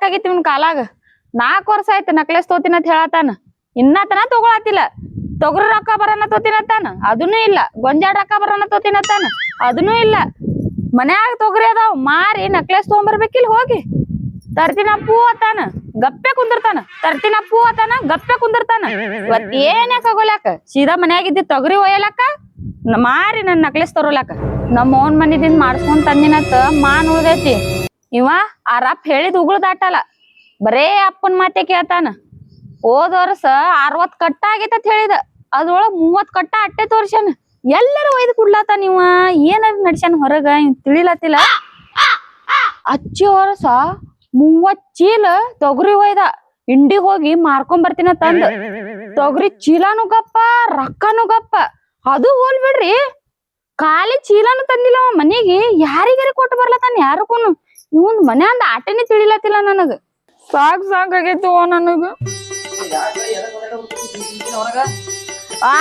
ಸಾಕಾಗೈತಿ ಇವ್ನ ಕಾಲಾಗ? ನಾಲ್ಕು ವರ್ಷ ಆಯ್ತು ನಕ್ಲೆಸ್ ತೋತಿನ ಅಂತ ಹೇಳತಾನ ಇನ್ನತನ ತಗೊಳತಿಲ್ಲ ತೊಗರಿ ರೊಕ್ಕ ಬರೋಣ ತೋತಿನತ್ತಾನ ಅದನ್ನೂ ಇಲ್ಲ. ಗೊಂಜಾಳ ರೊಕ್ಕ ಬರೋಣ ತೋತಿನತ್ತಾನ ಅದನ್ನೂ ಇಲ್ಲ. ಮನ್ಯಾಗ ತೊಗರಿ ಅದಾವ. ಮಾರಿ ನಕ್ಲೆಸ್ ತೊಗೊಂಬರ್ಬೇಕಿಲ್ಲ ಹೋಗಿ. ತರ್ತಿನ ಪೂ ಅತ್ತಾನ ಗಪ್ಪೆ ಕುಂದಿರ್ತಾನ. ತರ್ತಿನ ಪೂ ಅತ್ತಾನ ಗಪ್ಪೆ ಕುಂದಿರ್ತಾನ. ಇವತ್ ಏನ್ ಯಾಕೆ ಆಗೋಲ್ಯಾಕ? ಸೀದಾ ಮನ್ಯಾಗಿದ್ದಿ ತೊಗರಿ ಒಯ್ಯಲಕ್ಕ? ಮಾರಿ ನನ್ ನಕ್ಲೆಸ್ ತರೋಲಕ್ಕ ನಮ್ಮ ಓನ್ ಮನಿದಿಂದ ಮಾಡ್ಸ್ಕೊಂಡ್ ತಂದಿನತ್ತ ಮಾನ್ ಉಳ್ದೈತಿ. ಇವ ಆ ರಪ್ ಹೇಳಿದ್ ಉಗುಳು ದಾಟಲ್ಲ. ಬರೇ ಅಪ್ಪನ್ ಮಾತೆ ಕೇಳ್ತಾನ. ಹೋದ ವರ್ಷ ಅರವತ್ ಕಟ್ಟ ಅಂತ ಹೇಳಿದ. ಅದ್ರೊಳಗ್ ಮೂವತ್ ಕಟ್ಟ ಅಟ್ಟೆ ತೋರ್ಸ್ಯಾನ ಎಲ್ಲರೂ ಒಯ್ದು ಕುಡ್ಲಾತಾನ ಇವ. ಏನ ನಡ್ಸ್ಯಾನ ಹೊರಗ ಇವ್ ತಿಳಿಲತ್ತಿಲ್ಲ. ಅಚ್ಚಿ ವರ್ಷ ಮೂವತ್ ಚೀಲ ತೊಗರಿ ಒಯ್ದ. ಇಂಡಿಗ್ ಹೋಗಿ ಮಾರ್ಕೊಂಡ್ ಬರ್ತೀನ ತಂದ. ತೊಗರಿ ಚೀಲಾನು ಗಪ್ಪ, ರೊಕ್ಕನು ಗಪ್ಪ. ಅದು ಹೋಲ್ ಬಿಡ್ರಿ. ಖಾಲಿ ಚೀಲಾನು ತಂದಿಲ್ಲ ಮನೆಗೆ. ಯಾರಿಗಾರ ಕೊಟ್ಟು ಬರ್ಲತ್ತಾನ ಯಾರಕ್ಕೂನು ಇವನ್ ಅಂದ ಆಟನೇ ತಿಳಿಲತ್ತಿಲ್ಲ ನನಗ. ಸಾಕ್ ಸಾಕಾಗೈತಿ ಓ ನನಗ. ಆ?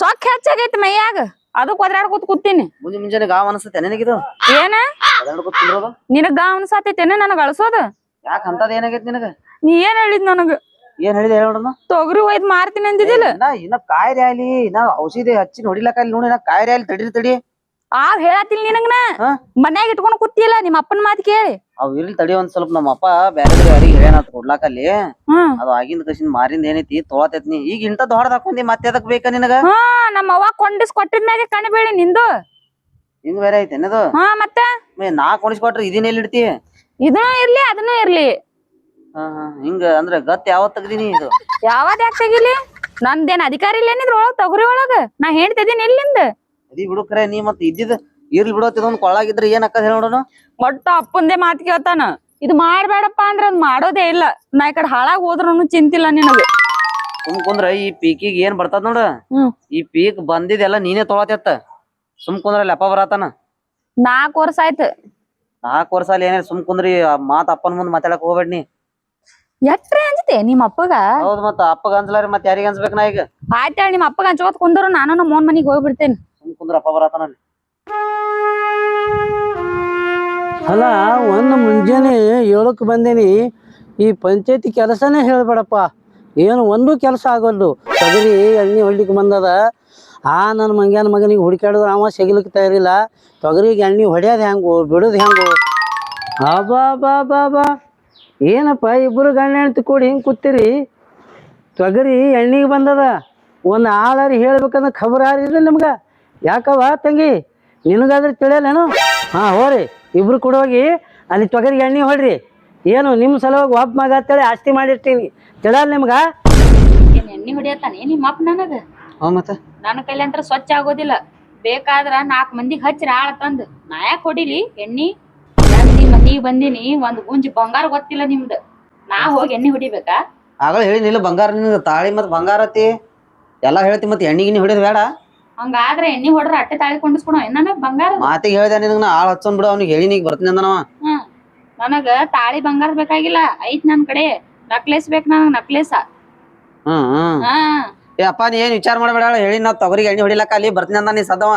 ಸೊಕ್ಕ ಹೆಚ್ಚಾಗೈತಿ ಮೈಯಾಗ. ಅದಕ್ ಒದ್ರಾಡ್ಕೊತ ಕೂತೀನಿ. ಮುಂಜೆ ಮುಂಜಾನೆ ಗಾವ್ ಅನ್ಸತ್ತೆ ನನಗಿದು? ಏನ? ಅದಾಡ್ಕೊತ ಕುಂದ್ರೋದು? ನಿನಗ ಅನ್ಸಾತೈತೇನ ನನಗ ಅಳ್ಸೋದ? ಯಾಕ ಅಂತದ ಏನಾಗೈತಿ ನಿನಗ? ನೀ ಏನ್ ಹೇಳಿದ್ ನನಗ? ಏನ್ ಹೇಳಿದೆ ಹೇಳೋಣ ತೊಗರಿ ಒಯ್ದ್ ಮಾರ್ತೀನಿ ಅಂದಿದಿಲ್ಲ ಇನ್ನ ಇನ್ನ ಕಾಯಿಲೆ ಆಲಿ ಇನ್ನ ಔಷಧಿ ಹಚ್ಚಿ ನೋಡಿಲಕ್ಕ ಅಲ್ಲಿ ನೋಡಿ ನಾ ಕಾಯಿಲೆ ಆಲಿ ತಡಿ ತಡಿ. ಆ ಹೇಳತ್ತಿಲ್ಲ ನಿನಗನ. ಹಾ? ಮನ್ಯಾಗ ಇಟ್ಕೊಂಡ್ ಕೂತಿಲ್ಲ ನಿಮ್ಮ ಅಪ್ಪನ ಮಾತು ಕೇಳಿ. ಅವ್ ಇರ್ಲಿ ತಡಿ ಒಂದ್ ಸ್ವಲ್ಪ ನಮ್ಮ ಅಪ್ಪ ಬ್ಯಾರೆ ಯಾರಿಗೆ ಹೇಳ ಕೊಡ್ಲಾಕ ಅಲ್ಲಿ ಹ್ಮ್ ಅದು ಆಗಿಂದ ಕಸಿಂದ ಮಾರಿಂದ ಏನೈತಿ ತೊಳತೈತಿ ನೀ ಈಗ ಇಂತ ದೊಡ್ಡದ ಹಾಕೊಂಡಿ ಮತ್ತೆ ಅದಕ್ ಬೇಕಾ ನಿನಗ? ಹಾ ನಮ್ಮ ಅವ್ವ ಕೊಂಡಿಸ್ ಕೊಟ್ಟಿದ್ಮ್ಯಾಗೆ ಕಣಬೇಳಿ ನಿಂದು. ಹಿಂಗ್ ಬೇರೆ ಐತೆ ಏನದು ಹಾ ಮತ್ತೆ? ನಾ ಕೊಡಿಸ್ಕೊಟ್ರಿ ಇದನ್ನ ಎಲ್ಲಿ ಇಡ್ತಿ? ಇದನ್ನ ಇರ್ಲಿ ಅದನ್ನ ಇರ್ಲಿ. ಹಾ ಹಾ ಹಿಂಗ ಅಂದ್ರ ಗತ್ ಯಾವತ್ ತೆಗ್ದಿನಿ ಇದು? ಯಾವದ್ ಯಾಕೆ ತೆಗಿಲಿ? ನಂದೇನ್ ಅಧಿಕಾರ ಇಲ್ಲ ಏನಿದ್ರ ಒಳಗ್ ತೊಗರಿ ಒಳಗ? ನಾ ಹೇಳ್ತಿದ್ದೀನಿ ಎಲ್ಲಿಂದ? ಅದಿ ಬಿಡು ಖರೆ ನೀ ಮತ್ತೆ ಇದ್ದಿದ್ ಇರ್ಲಿ ಬಿಡೋತ್ ಇದೊಂದ್ ಕೊಳ್ಳಾಗಿದ್ರ ಏನ್ ಅಕ್ಕದ ನೋಡೋಣ? ಒಟ್ಟು ಅಪ್ಪಂದೇ ಮಾತು ಕೇಳ್ತಾನ. ಇದು ಮಾಡ್ಬೇಡಪ್ಪ ಅಂದ್ರ ಅದ್ ಮಾಡೋದೇ ಇಲ್ಲ. ನಾ ಈ ಕಡೆ ಹಾಳಾಗ್ ಹೋದ್ರೂ ಚಿಂತಿಲ್ಲ ನಿನಗ. ಸುಮ್ ಕುಂದ್ರ ಈ ಪೀಕಿಗೆ ಏನ್ ಬರ್ತದ ನೋಡ? ಹ್ಮ್. ಈ ಪೀಕ್ ಬಂದಿದೆಲ್ಲ ನೀನೇ ತೊಳತೆತ್ತ ಸುಮ್ ಕುಂದ್ರ ಲಪ್ಪ ಬರತಾನ ನಾಲ್ಕು ವರ್ಷ ಆಯ್ತು. ನಾಲ್ಕು ವರ್ಷ ಅಲ್ಲಿ ಏನೇ ಸುಮ್ ಕುಂದ್ರಿ ಆ ಮಾತ್ ಅಪ್ಪನ ಮುಂದ್ ಮಾತಾಡಕ್ ಹೋಗ್ಬೇಡ ನೀ. ಎಟ್ರೆ ಅಂಜತೆ ನಿಮ್ಮ ಅಪ್ಪಗ? ಹೌದು ಮತ್ತ ಅಪ್ಪಗ ಅನ್ಸಲಾರಿ ಮತ್ತೆ ಯಾರಿಗ ಅಂಜಬೇಕು ನಾ ಈಗ? ಆಯ್ತಾಳ ನಿಮ್ಮ ಅಪ್ಪಗ ಹಂಚ್ಕೋತ ಕುಂದ್ರು ನಾನು ನಮ್ಮ ಮೋನ್ ಮನಿಗ್ ಹೋಗ್ಬಿಡ್ತೇನೆ. ಸುಮ್ ಕುಂದ್ರ ಅಪ್ಪ ಬರತಾನ ಅಲ್ಲ. ಒಂದು ಮುಂಜಾನೆ ಏಳಕ್ಕೆ ಬಂದೇನಿ. ಈ ಪಂಚಾಯತಿ ಕೆಲಸನೇ ಹೇಳ್ಬೇಡಪ್ಪ. ಏನು ಒಂದು ಕೆಲಸ ಆಗೋದು ತೊಗರಿ ಎಣ್ಣೆ ಹೊಡ್ಲಿಕ್ಕೆ ಬಂದದ. ಆ ನನ್ನ ಮಂಗ್ಯಾನ ಮಗನಿಗೆ ಹುಡುಕಾಡಿದ್ರೆ ಅವ ಸಿಗ್ಲಿಕ್ಕೆ ತಯಾರಿಲ್ಲ. ತೊಗರಿಗೆ ಎಣ್ಣೆ ಹೊಡ್ಯೋದು ಹೆಂಗು, ಬಿಡೋದು ಹೆಂಗು? ಬಾ ಬಾ ಬಾ ಬಾ ಏನಪ್ಪ ಇಬ್ಬರು ಗಂಡ ಹೆಂಡ್ತಿ ಕೂಡಿ ಹಿಂಗೆ ಕೂತೀರಿ? ತೊಗರಿ ಎಣ್ಣೆಗೆ ಬಂದದ. ಒಂದು ಆಳಾರಿ ಹೇಳ್ಬೇಕಂದ್ರೆ ಖಬರ್ ಆರಿದ್ರೆ ನಿಮ್ಗೆ? ಯಾಕವ ತಂಗಿ? ನಿನಗಾದ್ರೆ ತಿಳಿಯಲ್ಲೇನು? ಹಾಂ ಹೋರಿ. ಇಬ್ರು ಕೂಡ ಹೋಗಿ ಅಲ್ಲಿ ತೊಗರಿ ಎಣ್ಣೆ ಹೊಡ್ರಿ. ಏನು ನಿಮ್ಮ ಸಲುವಾಗಿ ಒಬ್ಬ ಮಗ ಅಂತೇಳಿ ಆಸ್ತಿ ಮಾಡಿರ್ತೀನಿ. ತಿಳಿಯಲ್ಲ ನಿಮ್ಗೆ? ಏನ್ ಎಣ್ಣೆ ಹೊಡಿಯತ್ತಾನೆ? ನಿಮ್ಮ ಅಪ್ಪ ನನಗ? ಹಾ ಮತ್ತ. ನನ್ನ ಕೈಲಿ ಅಂತ ಸ್ವಚ್ಛ ಆಗೋದಿಲ್ಲ. ಬೇಕಾದ್ರ ನಾಲ್ಕು ಮಂದಿಗೆ ಹಚ್ಚಿರ ಆಳ ತಂದು. ನಾ ಯಾಕೆ ಹೊಡಿಲಿ ಎಣ್ಣಿ? ಮಂದಿ ಮನಿಗೆ ಬಂದಿನಿ ಒಂದ್ ಗುಂಜ್ ಬಂಗಾರ ಗೊತ್ತಿಲ್ಲ ನಿಮ್ದು. ನಾ ಹೋಗಿ ಎಣ್ಣೆ ಹೊಡಿಬೇಕಾ? ಹೇಳಿ ಹೇಳಿನಿಲ್ಲ ಬಂಗಾರ ನಿನಗ ತಾಳಿ ಮತ್ ಬಂಗಾರತಿ ಎಲ್ಲ ಎಲ್ಲಾ ಹೇಳ್ತಿ ಮತ್ತೆ ಎಣ್ಣಿ ಗಿಣ್ಣಿ ಹೊಡಿಯೋದ್ ಬೇಡ. ಹಂಗಾದ್ರೆ ಎಣ್ಣಿ ಹೊಡ್ರ ಅಟ್ಟೆ ತಾಳಿ ಕೊಂಡಿಸ್ಕೊಣ ಏನಾನ ಬಂಗಾರ ಮಾತಿಗೆ ಹೇಳ್ದೆ ನಿನಗ ನಾ ಆಳ್ ಹಚ್ಚೋನ್ ಬಿಡು ಅವ್ನಿಗೆ ಹೇಳಿನಿ ನೀಗ ಬರ್ತೀನಿ ಅಂದನವ ನನಗ ತಾಳಿ ಬಂಗಾರ ಬೇಕಾಗಿಲ್ಲ ಐತ್ ನನ್ ಕಡೆ. ನಕ್ಲೇಸ್ ಬೇಕ ನನ್ ನಕ್ಲೇಸ ಹ್ಮ್ ಹ್ಮ್. ಹಾ. ಏ ಅಪ್ಪ ನೀ ಏನ್ ವಿಚಾರ ಮಾಡ್ಬೇಡ ಹೇಳಿ. ನಾ ತೊಗರಿಗೆ ಎಣ್ಣೆ ಹೊಡಿಲಕ್ಕ ಅಲ್ಲಿ ಬರ್ತೀನಿ ಅಂದ ನೀ ಸದವ.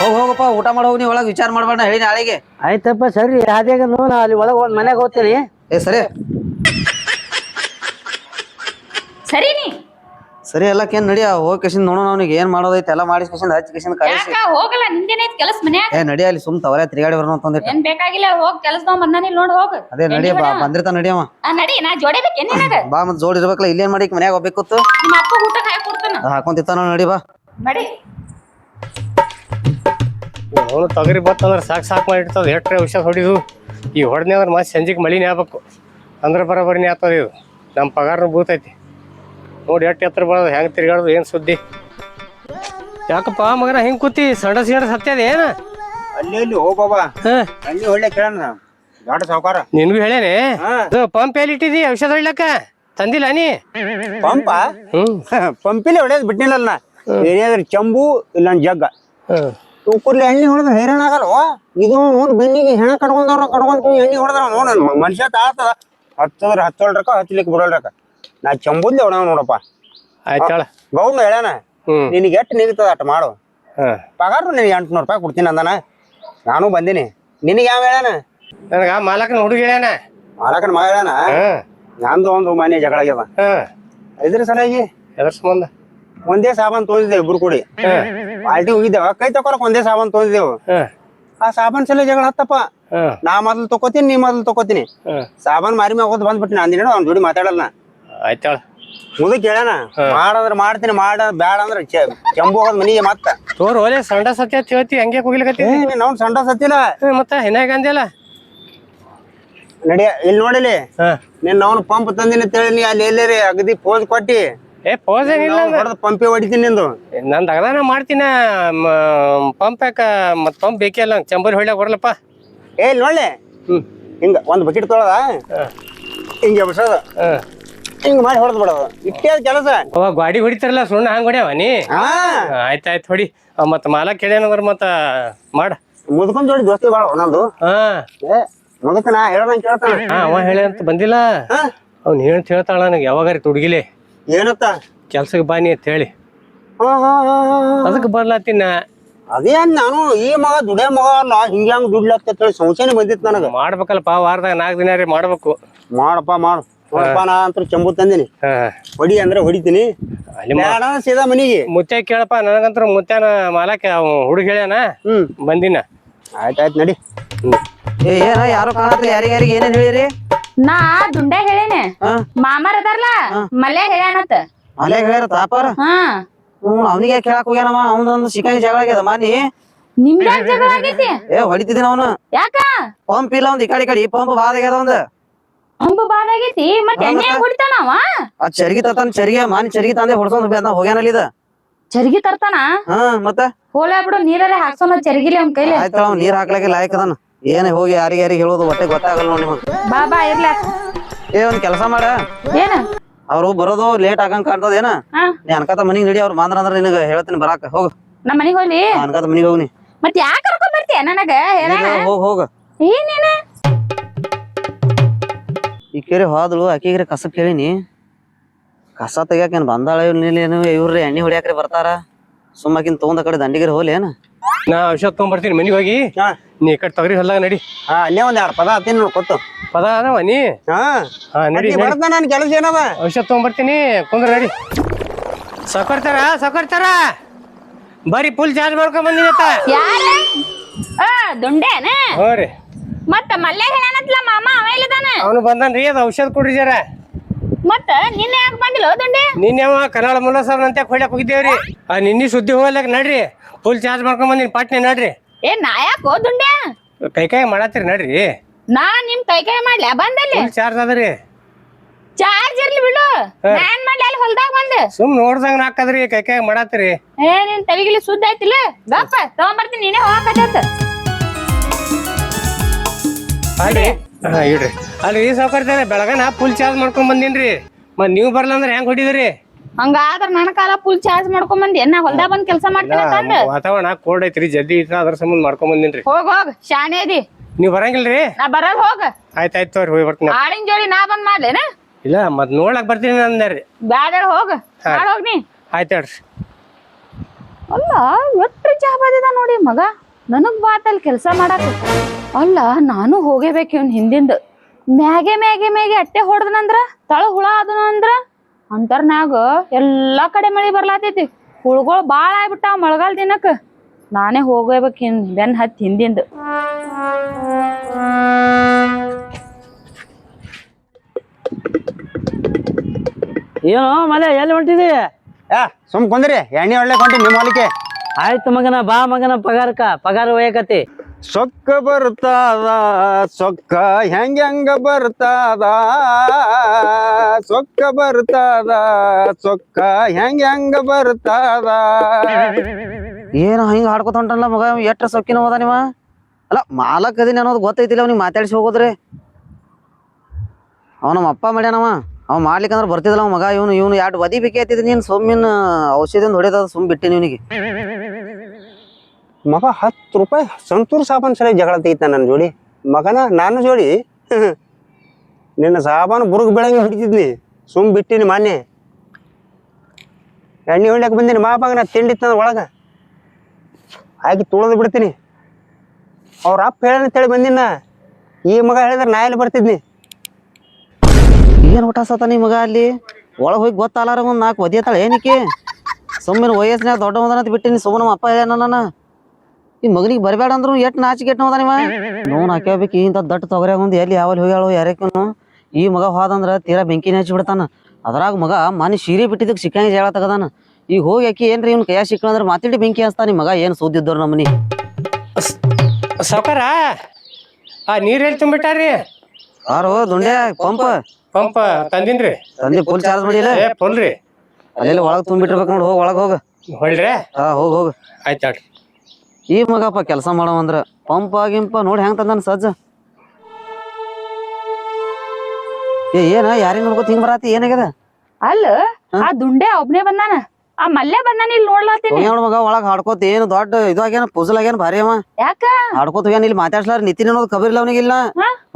ಹೋಗ್ ಹೋಗಪ್ಪ ಊಟ ಮಾಡ ಹೋಗಿ ನೀ ಒಳಗ್ ವಿಚಾರ ಮಾಡ್ಬೇಡ ಹೇಳಿ ನಾಳೆಗೆ. ಆಯ್ತಪ್ಪ ಸರಿ. ಅದೇ ನಾ ಅಲ್ಲಿ ಒಳಗೆ ಒಂದ್ ಮನೆಗೆ ಹೋಗ್ತೀನಿ. ಏ ಸರಿ. ಸರಿ ನೀ. ಸರಿ ಎಲ್ಲ ಕೇನ್ ನಡಿ ಹೋಗಿ ಕಸಿಂದ ನೋಡೋಣ ಅವ್ನಿಗೆ. ಏನ್ ಮಾಡೋದೈತೆ? ಎಲ್ಲ ಮಾಡಿಸ್ ಕಸಿಂದ ಹಚ್ಚ ಕಸಿಂದ ಕರೆಸಿ ಯಾಕ? ಹೋಗಲ್ಲ ನಿಂದೇನೈತ್ ಕೆಲಸ ಮನ್ಯಾಗ? ಏ ನಡಿ ಅಲ್ಲಿ ಸುಮ್ ತವರೇ ತಿರುಗಾಡಿ ಬರೋಣ ಅಂತಂದಿಟ್ಟು ಏನ್ ಬೇಕಾಗಿಲ್ಲ ಹೋಗ್ ಕೆಲಸದವ್ ಬಂದಾನಿ ನೋಡ್ ಹೋಗ. ಅದೇ ನಡಿ ಬಾ ಬಂದಿರ್ತಾನ ನಡಿಯವ ಆ, ನಡಿ ನಾ ಜೋಡಿಬೇಕು ಏನ್ ನಿನಗ? ಬಾ ಮತ್ತೆ ಜೋಡಿ ಇರ್ಬೇಕಲ್ಲ ಇಲ್ಲೇನ್ ಮಾಡಿ ಮನ್ಯಾಗ ಹೋಗ್ಬೇಕಿತ್ತು ನಿಮ್ಮ ಅಪ್ಪ ಊಟಕ್ಕೆ ಹಾಕಿ ಕೊಡ್ತಾನ. ಹಾಕೊಂತಿತ್ತಾನ ನಡಿ ಬಾ. ನಡಿ. ಅವನು ತೊಗರಿ ಬತ್ತಂದ್ರೆ ಸಾಕು ಸಾಕು ಮಾಡಿರ್ತದೆ ಎಟ್ರೆ ಔಷಧ ಹೊಡಿದು. ಈ ಹೊಡೆದ್ನಿ ಅಂದ್ರೆ ಮತ್ತೆ ಸಂಜೆಗೆ ಮಳಿನೇ ಆಗ್ಬೇಕು. ಅಂದ್ರೆ ಬರೋಬ್ಬರಿನೇ ಆಗ್ತದ ಇದು. ನಮ್ಮ ಪಗಾರನು ಬೂತೈತಿ. ನೋಡಿ ಎಟ್ಟು ಎತ್ತರ ಬರೋದು ಹೆಂಗೆ ತಿರ್ಗಾಡೋದು ಏನು ಸುದ್ದಿ? ಯಾಕಪ್ಪ ಮಗನ ಹಿಂಗೆ ಕೂತಿ ಸಡ ಸಿಡ ಸತ್ಯದ ಏನ? ಅಲ್ಲಿ ಅಲ್ಲಿ ಹೋಗೋಬಾ ಹಾಂ. ಅಲ್ಲಿ ಒಳ್ಳೆ ಕೇಳೋಣ ದೊಡ್ಡ ಸಾವುಕಾರ ನಿನ್ಗೂ ಹೇಳೇನೆ ಹಾ. ಪಂಪ್ ಎಲ್ಲಿ ಇಟ್ಟಿದಿ ಔಷಧ ಹೊಡ್ಲಕ್ಕ ತಂದಿಲ್ಲ ನೀ? ಪಂಪ? ಹ್ಞೂ ಪಂಪಿಲೆ ಹೊಡೆಯೋದು ಬಿಟ್ಟಿಲ್ಲ ನಾ. ಏನಾದ್ರೂ ಚಂಬು ಇಲ್ಲ ಜಗ್ಗ. ಕೂರ್ಲಿ ಎಣ್ಣೆ ಹೊಡೆದ್ರೆ ಹೈರಾಣ ಆಗಲ್ವ? ಇದು ನೋಡಿ ಬೆನ್ನಿಗೆ ಹೆಣ ಕಡ್ಕೊಂಡವ್ರ ಕಡ್ಕೊಂಡ್ ಎಣ್ಣೆ ಹೊಡೆದ್ರ ನೋಡ ಮನುಷ್ಯ ತಾಳ್ತದ. ಹತ್ತದ್ರ ಹತ್ತೊಳ್ರಕ ಹಚ್ಚಲಿಕ್ಕೆ ಬಿಡೋಲ್ರಕ ನಾ ಚಂಬುದ್ಲಿ ಹೊಡೆವ ನೋಡಪ್ಪ. ಆಯ್ತಾಳ ಗೌಡ್ನ ಹೇಳ್ಯಾನ ಹ್ಞೂ ನಿನಗೆ ಎಷ್ಟು ನಿಗುತ್ತದ ಅಟ್ ಮಾಡು. ಹಾಂ. ಪಗಾರ ನಿನಗೆ ಎಂಟ್ನೂರು ರೂಪಾಯಿ ಕೊಡ್ತೀನಿ ಅಂದಾನ. ನಾನು ಬಂದಿನಿ. ನಿನಗೆ ಯಾವ ಹೇಳ್ಯಾನ? ನನಗೆ ಮಾಲಕನ ಹುಡುಗ ಹೇಳ್ಯಾನ. ಮಾಲಕನ ಮಗ ಹೇಳಣ ಹಾ. ನಂದು ಒಂದು ಮನೆ ಜಗಳ ಆಗ್ಯದ. ಹಾ. ಇದ್ರ ಸರಿಯಾಗಿ? ಎದ್ರ ಸಂಬಂಧ? ಒಂದೇ ಸಾಬಾನ್ ತೊಗೊಂಡಿದ್ದೇವೆ ಇಬ್ರು ಕೂಡಿ. ಪಾರ್ಟಿ ಹೋಗಿದ್ದೇವ. ಕೈ ತಕೊಳಕ್ ಒಂದೇ ಸಾಬಾನ್ ತೊಗೊಂಡಿದ್ದೇವು ಹಾ. ಆ ಸಾಬಾನ್ ಸಲ ಜಗಳ ಹತ್ತಪ್ಪ. ಹಾ. ನಾ ಮೊದಲು ತಕೋತೀನಿ ನೀ ಮೊದಲು ತಕೋತೀನಿ ಹಾ. ಸಾಬಾನ್ ಮಾರಿ ಮ್ಯಾಗ ಹೋದ್ ಬಂದ್ಬಿಟ್ಟು ನಾನು ದಿನ ಅವ್ನ ಜೋಡಿ ಮಾತಾಡಲ್ಲ. ನಾ ಆಯ್ತಾಳ ಮುದಕ್ ಹೇಳಣ? ಮಾಡಂದ್ರ ಮಾಡ್ತೀನಿ ಮಾಡ ಬ್ಯಾಡ ಅಂದ್ರ ಕೆಂಪು ಹೋಗೋದ್ ಮನಿಗೆ ಮತ್ತ. ತೋರ್ ಒಲೆ ಸಂಡ ಸತ್ಯ ತಿಳ್ತಿ ಹಂಗೆ ಹೋಗ್ಲಿಕತ್ತಿ ನಾವ್ ಸಂಡ ಸತ್ತಿಲ್ಲ ಮತ್ತ ಹೆನಾಗ ಅಂದಿಲ್ಲ ನಡಿಯ ಇಲ್ಲಿ ನೋಡಿಲಿ? ನೀನ್ ಅವ್ನು ಪಂಪ್ ತಂದಿನಿ ಅಂತೇಳಿ ನೀ ಅಲ್ಲಿ ಎಲ್ಲೇರಿ ಅಗದಿ ಪೋಸ್ ಕೊಟ್ಟಿ? ಏ ಪೋಸ್ ಏನಿಲ್ಲ ಹೊಡೆದ ಪಂಪೆ ಹೊಡಿತೀನಿ ನಿಂದು. ನಂದ್ ಅಗದಾನ ಮಾಡ್ತೀನ ಪಂಪ್ ಯಾಕ ಮತ್ ಪಂಪ್ ಬೇಕೇ ಅಲ್ಲ ಚಂಬರ್ ಹೊಳ್ಯಾಗ ಬರಲಪ್ಪ ಏ ಇಲ್ಲಿ ನೋಡ್ಲಿ? ಹಿಂಗ ಒಂದ್ ಬಕೆಟ್ ತೊಳದ? ಹಿಂಗ ಎಬ್ಸೋದ ಹಾ. ಹಿಂಗ ಮಾಡಿ ಹೊಡೆದ್ ಬಿಡೋದು ಇಟ್ಟೇ ಅದ್ ಕೆಲಸ. ಅವ ಗಾಡಿ ಹೊಡಿತಾರಲ್ಲ ಸುಣ್ಣ ಹಂಗ ಹೊಡ್ಯಾವ ನೀ? ಹಾ. ಆಯ್ತಾಯ್ತು ಹೊಡಿ. ಅವ್ ಮತ್ತ ಮಾಲ ಕೇಳ್ಯಾನಂದ್ರ ಮತ್ತ ಮಾಡ. ಮುದ್ಕೊಂಡ್ ಜೋಡಿ ದೋಸ್ತಿ ಬಾಳ ನಂದು. ಹಾ. ಏ ಮುದಕ ನಾ ಹೇಳ್ದಂಗ್ ಕೇಳ್ತಾನ. ಹಾ ಅವ ಹೇಳ್ಯಾನಂತ ಬಂದಿಲ್ಲ. ಹಾ? ಅವ್ನು ಹೇಳ್ತ ಹೇಳ್ತಾಳ ನನಗೆ ಯಾವಾಗಾರ ತುಡ್ಗಿಲಿ ಏನತ್ತ? ಕೆಲ್ಸಕ್ಕೆ ಬಾನಿ ಅಂತ ಹೇಳಿ. ಹಾ ಹಾ ಹಾ ಹಾ ಹಾ. ಅದಕ್ಕೆ ಬರ್ಲಾತಿನ ಅದೇ ನಾನು ಈ ಮಗ ದುಡೇ ಮಗ ಅಲ್ಲ ಹಿಂಗ ದುಡ್ಲಾಗ್ತೇಳಿ ಸಂಶಯನೇ ಬಂದಿತ್ತು ನನಗ. ಮಾಡ್ಬೇಕಲ್ಲಪ್ಪ ವಾರದಾಗ ನಾಲ್ಕು ದಿನ ರೀ ಮಾಡ್ಬೇಕು. ಮಾಡಪ್ಪ ಮಾಡು. ನೋಡಪ್ಪ ನಾ ಅಂತ ಚೆಂಬು ತಂದಿನಿ. ಹೊಡಿ ಅಂದ್ರೆ ಹೊಡಿತೀನಿ. ಬೇಡ ಸೀದಾ ಮನಿಗೆ. ಮುತ್ಯ ಕೇಳಪ್ಪ ನನಗಂತ್ರ ಮುತ್ಯಾನ ಮಾಲಕ ಹುಡುಗ ಹೇಳ್ಯಾನ ಹ್ಮ್. ಬಂದಿನ? ಆಯ್ತಾಯ್ತು ನಡಿ. ಏ ಏನ ಯಾರು ಕಾಣತ್ರ ಯಾರಿಗ ಯಾರಿಗೆ ಏನೇನ್ ಹೇಳಿರಿ? ನಾ ದುಂಡೆ ಹೇಳೇನೆ. ಮಾಮಾರ್ ಅದಾರ್ಲ? ಮಲ್ಯ ಹೇಳ್ಯಾನತ್ತ ಮಲ್ಯ ಹೇಳ್ಯಾರ ತಾಪಾರ? ಹಾ. ಹ್ಮ್ ಅವನಿಗೆ ಕೇಳಕ್ ಹೋಗ್ಯಾನವ ಅವನೊಂದು ಶಿಕಾಯಿ ಜಗಳ ಆಗ್ಯದ ಮಾನಿ ನಿಮ್ದ ಜಗಳ ಆಗೈತಿ? ಏ ಹೊಡಿತಿದ್ದೀನಿ ಅವನು. ಯಾಕ? ಪಂಪ್ ಇಲ್ಲ ಒಂದ್ ಈ ಕಡೆ ಈ ಕಡೆ ಪಂಪ್ ಬಾದ ಆಗ್ಯದ ಒಂದ್ ಅಂಬ ಬಾದ ಆಗೈತಿ ಮತ್ ಎಣ್ಣೆ ಹೊಡಿತಾನವ ಆ ಚರ್ಗಿ ತರ್ತಾನ ಚರ್ಗಿ ಮಾನಿ ಚರ್ಗಿ ತಂದೆ ಹೊಡ್ಸೊಂದ್ ಬೇದ ಹೋಗ್ಯಾನಲ್ಲಿ ಇದ. ಚರ್ಗಿ ತರ್ತಾನ? ಹಾ ಮತ್ತ? ಹೋಲ ಬಿಡು ನೀರೇ ಹಾಕ್ಸೋನ ಚರ್ಗಿಲಿ ಅವ್ನ ಕೈಲಿ. ಆಯ್ತ ಅವ್ನ್ ನೀರ್ ಹಾಕ್ಲಾಕ ಲಾಯಕ್ ಅದಾನ. ಏನ್ ಹೋಗಿ ಯಾರಿಗೆ ಯಾರಿಗೆ ಹೇಳೋದು ಹೊಟ್ಟೆ ಗೊತ್ತಾಗಲ್ಲ ನೋಡಿ ಬಾ ಬಾ ಇರ್ಲ. ಏ ಒಂದ್ ಕೆಲಸ ಮಾಡ. ಏನ? ಅವ್ರು ಬರೋದು ಲೇಟ್ ಆಗಂಗ್ ಕಾಣ್ತದ ಏನ? ನೀ ಅನ್ಕತ ಮನಿಗ್ ನಡಿ ಅವ್ರು ಮಾಂದ್ರ ಅಂದ್ರ ನಿನಗ ಹೇಳ್ತೀನಿ ಬರಾಕ ಹೋಗ. ನಮ್ಮ ಮನಿಗ್ ಹೋಗ್ಲಿ? ಅನ್ಕತ ಮನಿಗ್ ಹೋಗ್ನಿ ಮತ್ತೆ ಯಾಕ ಕರ್ಕೊಂಡ್ ಬರ್ತೀಯ ನನಗ ಹೋಗ್ ಹೋಗ. ಏನೇನ ಈ ಕೆರೆ ಹೋದಳು ಆಕಿಗ್ರಿ ಕಸ ಕೇಳಿನಿ. ಕಸ ತೆಗಿಯಾಕೇನು ಏನ್ ಬಂದಾಳ ಏನು? ಇವ್ರಿ ಎಣ್ಣೆ ಹೊಡಿಯಾಕ್ರಿ ಬರ್ತಾರ. ಸುಮ್ಮಕಿನ್ ತಗೊಂಡ ಕಡೆ ದಂಡಿಗಿರಿ ಹೋಲಿ ಏನ? ನಾ ಔಷಧ ತೊಗೊಂಬರ್ತೀನಿ ಮನೆಗೆ ಹೋಗಿ. ಹಾ. ನೀ ಈ ಕಡೆ ತೊಗರಿ ಹೊಲ್ದಾಗ ನಡಿ. ಹಾ ಅಲ್ಲೇ ಒಂದ್ ಎರಡು ಪದ ಹತ್ತೀನಿ ನೋಡ್ ಕೊತ್ತು ಪದ ಅದಾವ ನೀ? ಹಾ. ಹಾ ನಡಿ ನಡಿ. ಬರ್ತಾನ ನನ್ ಕೆಲಸ ಏನದ? ಔಷಧ ತೊಗೊಂಬರ್ತೀನಿ ಕುಂದ್ರ ನಡಿ. ಸಕರ್ತಾರ ಸಕರ್ತಾರ? ಬರೀ ಫುಲ್ ಚಾರ್ಜ್ ಮಾಡ್ಕೊಂಡ್ ಬಂದಿನತ್ತ ಯಾರ ಆ ದುಂಡೆನ? ಹ್ಞೂ ರೀ. ಮತ್ತ ಮಲ್ಲೇ ಹೇಳಾನತ್ಲ ಮಾಮ ಅವ ಇಲ್ಲದಾನ ಅವನು ಬಂದನ್ರಿ ಅದು ಔಷಧ ಕೊಡ್ರಿ ಜರ. ಮತ್ತ ನಿನ್ನೆ ಯಾಕೆ ಬಂದಿಲ್ಲ ದುಂಡೆ? ನಿನ್ನೆ ಅವ ಕನ್ನಡ ಮುಲ್ಲ ಸರ್ ಅಂತ ಹೊಡ್ಯಾಕ್ ಹೋಗಿದ್ದೇವ್ರಿ. ಆ ನಿನ್ನೆ ಸುದ್ದಿ ಹೋಗ್ಲಕ್ ನಡ್ರಿ. ಫುಲ್ ಚಾರ್ಜ್ ಮಾಡ್ಕೊಂಡ್ ಬಂದಿನ ಪಾಟ್ನೆ ನಡ್ರಿ. ಏ ನಾ ಯಾಕೆ ದುಂಡೆ? ಕೈ ಕೈ ಮಾಡತ್ತೀರಿ ನಡ್ರಿ. ನಾ ನಿಮ್ ಕೈ ಕೈ ಮಾಡ್ಲ? ಬಂದಲ್ಲಿ ಫುಲ್ ಚಾರ್ಜ್ ಅದರಿ. ಚಾರ್ಜ್ ಇರ್ಲಿ ಬಿಡು. ನಾನ್ ಮಾಡ್ಲಿ ಅಲ್ಲಿ ಹೊಲ್ದಾಗ ಬಂದ. ಸುಮ್ ನೋಡ್ದಂಗ ನಾಕದ್ರಿ ಕೈ ಕೈ ಮಾಡತ್ತೀರಿ. ಏ ನಿನ್ ತಲೆಗಿಲಿ ಸುದ್ದ ಐತಿಲ್ಲ ಗಪ್ಪ ತಗೊಂಬರ್ತೀನಿ ನೀನೇ ಹೋಗಕತ್ತ ಅಲ್ರಿ? ಹಾ ಇಡ್ರಿ. ಅಲ್ರಿ ಸಾವುಕಾರ್ತಾನೆ ಬೆಳಗನ ಫುಲ್ ಚಾರ್ಜ್ ಮಾಡ್ಕೊಂಡ್ ಬಂದಿನ್ರಿ. ಮತ್ ನೀವು ಬರ್ಲ ಅಂದ್ರೆ ಹೆಂಗ್ ಹೊಡಿದ್ರಿ? ಹಂಗಾದ್ರ ನನ್ನ ಕಾಲ ಫುಲ್ ಚಾರ್ಜ್ ಮಾಡ್ಕೊಂಡ್ ಬಂದಿ. ನಾ ಹೊಲ್ದಾಗ ಬಂದ್ ಕೆಲಸ ಮಾಡ್ತೀನಿ ಅಂತಂದ? ವಾತಾವರಣ ಕೋಲ್ಡ್ ಐತ್ರಿ ಜಲ್ದಿ ಇತ್ತ ಅದ್ರ ಸಂಬಂಧ ಮಾಡ್ಕೊಂಡ್ ಬಂದಿನ್ರಿ. ಹೋಗ್ ಹೋಗ್ ಶಾನೆ ಅದಿ. ನೀವ್ ಬರಂಗಿಲ್ರಿ? ನಾ ಬರಲ್ ಹೋಗ. ಆಯ್ತ್ ಆಯ್ತು ತೋರಿ ಹೋಗಿ ಬರ್ತೀನಿ. ಆಳಿನ ಜೋಡಿ ನಾ ಬಂದ್ ಮಾಡ್ಲೇನ? ಇಲ್ಲ ಮತ್ ನೋಡ್ಲಾಕ್ ಬರ್ತೀನಿ ಅಂದ್ರಿ ಬ್ಯಾಡ ಹೋಗ. ಹೋಗ್ ಹೋಗ್ನಿ. ಆಯ್ತು ಹೇಳ್ರಿ ಅಲ್ಲ ಎಷ್ಟು ಜಾಬಾದಿದ ನೋಡಿ ಮಗ. ನನಗ್ ಬಾತಲ್ ಕೆಲಸ ಮಾಡಕ್ ಅಲ್ಲ ನಾನು ಹೋಗೇಬೇಕು ಇವ್ನ ಹಿಂದಿಂದ. ಮ್ಯಾಗೆ ಮ್ಯಾಗೆ ಮ್ಯಾಗೆ ಅಟ್ಟೆ ಹೊಡೆದನಂದ್ರ ತಳ ಹುಳ ಅದನ ಅಂದ್ರ ಅಂತರ್ನ್ಯಾಗ ಎಲ್ಲಾ ಕಡೆ ಮಳಿ ಬರ್ಲಾತೈತಿ. ಹುಳುಗಳು ಬಾಳ ಆಗ್ಬಿಟ್ಟಾವ ಮಳೆಗಾಲ ದಿನಕ್ಕ ನಾನೇ ಹೋಗಬೇಕು ಹಿಂದ್ ಬೆನ್ ಹತ್ತಿ ಹಿಂದಿಂದ. ಏನೋ ಮಲೆ ಎಲ್ಲಿ ಹೊಂಟಿದಿ? ಯಾ ಸುಮ್ ಕುಂದ್ರಿ. ಎಣ್ಣೆ ಒಳ್ಳೆ ಕೊಂಡಿ ನಿಮ್ಮ ಹೊಲಿಕೆ. ಆಯ್ತು ಮಗನ ಬಾ ಮಗನ ಪಗಾರಕ ಪಗಾರ ಒಯ್ಯಕತಿ ಸೊಕ್ಕ ಬರ್ತಾದ ಸೊಕ್ಕ ಹೆಂಗ ಹೆಂಗ ಬರ್ತಾದ ಸೊಕ್ಕ ಬರ್ತಾದ ಸೊಕ್ಕ ಹೆಂಗ ಹೆಂಗ ಬರ್ತಾದ. ಏನ ಹಿಂಗ ಹಾಡ್ಕೊತ ಹೊಂಟಲ್ಲ ಮಗ ಎಷ್ಟ್ರ ಸೊಕ್ಕಿನ ಹೋದ ನೀವ? ಅಲ್ಲ ಮಾಲಕ್ ಅದೀನಿ ಅನ್ನೋದು ಗೊತ್ತೈತಿಲ್ಲ ಅವ್ನಿಗೆ ಮಾತಾಡಿಸಿ ಹೋಗೋದ್ರಿ. ಅವ ನಮ್ಮ ಅಪ್ಪ ಮಾಡ್ಯಾನವ ಅವ. ಮಾಡ್ಲಿಕ್ಕಂದ್ರ ಬರ್ತಿದ್ಲ ಅವ ಮಗ ಇವನು ಇವನು ಎರಡು ವದಿ ಬೇಕೈತಿದ್ ನೀನ್ ಸುಮ್ಮಿನ ಔಷಧಿಯಿಂದ ಹೊಡೆದ ಸುಮ್ ಬಿಟ್ಟಿನಿ ಇವನಿಗೆ. ಮಗ ಹತ್ತು ರೂಪಾಯಿ ಸಂತೂರ್ ಸಾಬಾನ್ ಸರಿ ಜಗಳ ತೆಗಿತಾನೆ ನನ್ನ ಜೋಡಿ. ಮಗನ ನಾನು ಜೋಡಿ. ನಿನ್ನ ಸಾಬಾನು ಬುರುಗ್ ಬೆಳಗ್ಗೆ ಹಿಡಿತಿದ್ನಿ. ಸುಮ್ ಬಿಟ್ಟಿನಿ ಮಾನ್ಯ. ಎಣ್ಣೆ ಹೊಂಡಕ್ಕೆ ಬಂದಿನಿ ಮಾಪಾಗ ನಾ ತಿಂಡಿ ತಂದ ಒಳಗೆ. ಹಾಕಿ ತುಳಿದು ಬಿಡ್ತೀನಿ. ಅವ್ರ ಅಪ್ಪ ಹೇಳಿ ಬಂದಿನ ಈ ಮಗ ಹೇಳಿದ್ರೆ ನಾ ಎಲ್ಲಿ ಬರ್ತಿದ್ನಿ? ಏನು ಊಟ ಸತ ಮಗ ಅಲ್ಲಿ? ಒಳಗೆ ಹೋಗಿ ಗೊತ್ತಲ್ಲಾರ ಒಂದು ನಾಲ್ಕು ಒದಿಯತ್ತಾಳೆ ಏನಕ್ಕೆ? ಸುಮ್ಮನೆ ವಯಸ್ಸಿನಾಗ ದೊಡ್ಡ ಅಂತ ಬಿಟ್ಟಿನಿ ಸುಮ್ಮನೆ ಅಪ್ಪ ಹೇಳ್ಯಾನ ನನ್ನ ಈ ಮಗನಿಗೆ ಬರಬೇಡ ಅಂದ್ರು ಎಟ್ ನಾಚಿಕೆ ಎಟ್ ನೋದ ನಿಮ್ಮ ನೋನ್ ಹಾಕ್ಯಬೇಕು ಇಂಥ ದಟ್ಟ ತೊಗರ್ಯಾಗ ಒಂದು ಎಲ್ಲಿ ಯಾವಲ್ಲಿ ಹೋಗ್ಯಾಳು ಯಾರಕ್ಕೂ ಈ ಮಗ ಹೋದಂದ್ರ ತೀರಾ ಬೆಂಕಿನ ಹಚ್ಚಿ ಬಿಡ್ತಾನ. ಅದ್ರಾಗ ಮಗ ಮನೆ ಸೀರೆ ಬಿಟ್ಟಿದ್ದಕ್ಕೆ ಸಿಕ್ಕಂಗೆ ಜಗಳ ತಗದಾನ. ಈಗ ಹೋಗಿ ಆಕಿ ಏನ್ರಿ ಇವ್ನ ಕೈಯಾಗ ಸಿಕ್ಕಂದ್ರ ಮಾತಿಡಿ ಬೆಂಕಿ ಹಚ್ತಾನ ನಿಮ್ಮ ಮಗ ಏನು ಸುದ್ದಿದ್ದವ್ರು ನಮ್ಮನಿ. ಸಾವ್ಕಾರ ಆ ನೀರ್ ಎಲ್ಲಿ ತುಂಬಿಟ್ಟಾರಿ? ಯಾರು ದುಂಡ್ಯಾ ಪಂಪ್? ಪಂಪ್ ತಂದಿನ್ರಿ? ತಂದಿ ಫುಲ್ ಚಾರ್ಜ್ ಮಾಡಿಲ್ಲ? ಏ ಅಲ್ಲೆಲ್ಲ ಒಳಗ್ ತುಂಬಿಟ್ಟಿರ್ಬೇಕು ನೋಡಿ ಹೋಗಿ ಒಳಗ್ ಹೋಗ. ಹೊಳ್ರಿ ಹಾ ಹೋಗಿ ಹೋಗ್. ಆಯ್ತು ಈ ಮಗಪ್ಪ ಕೆಲಸ ಮಾಡವಂದ್ರ ಪಂಪ ಗಿಂಪ ನೋಡಿ ಹೆಂಗ್ ತಂದಾನ ಸಜ್ಜ. ಏ ಏನ ಯಾರಿಗ್ ನೋಡ್ಕೊತ ಹಿಂಗ್ ಬರಾತಿ? ಏನಾಗ್ಯದ? ಅಲ್ಲ ಆ ದುಂಡೆ ಒಬ್ನೇ ಬಂದಾನ. ಆ ಮಲ್ಲೆ ಬಂದಾನ ಇಲ್ಲಿ ನೋಡ್ಲಾತೀನಿ. ಏನ್ ಮಗ ಒಳಗ್ ಹಾಡ್ಕೋತ ಏನು ದೊಡ್ಡ ಇದು ಆಗ್ಯಾನ ಪುಜಲ್ ಆಗ್ಯಾನ ಭಾರಿ ಅವ. ಯಾಕ? ಹಾಡ್ಕೋತ ಹೋಗ್ಯಾನ ಇಲ್ಲಿ ಮಾತಾಡ್ಸ್ಲಾರ ನಿತಿನ್ ಅನ್ನೋದು ಖಬರ್ ಇಲ್ಲ ಅವನಿಗಿಲ್ಲ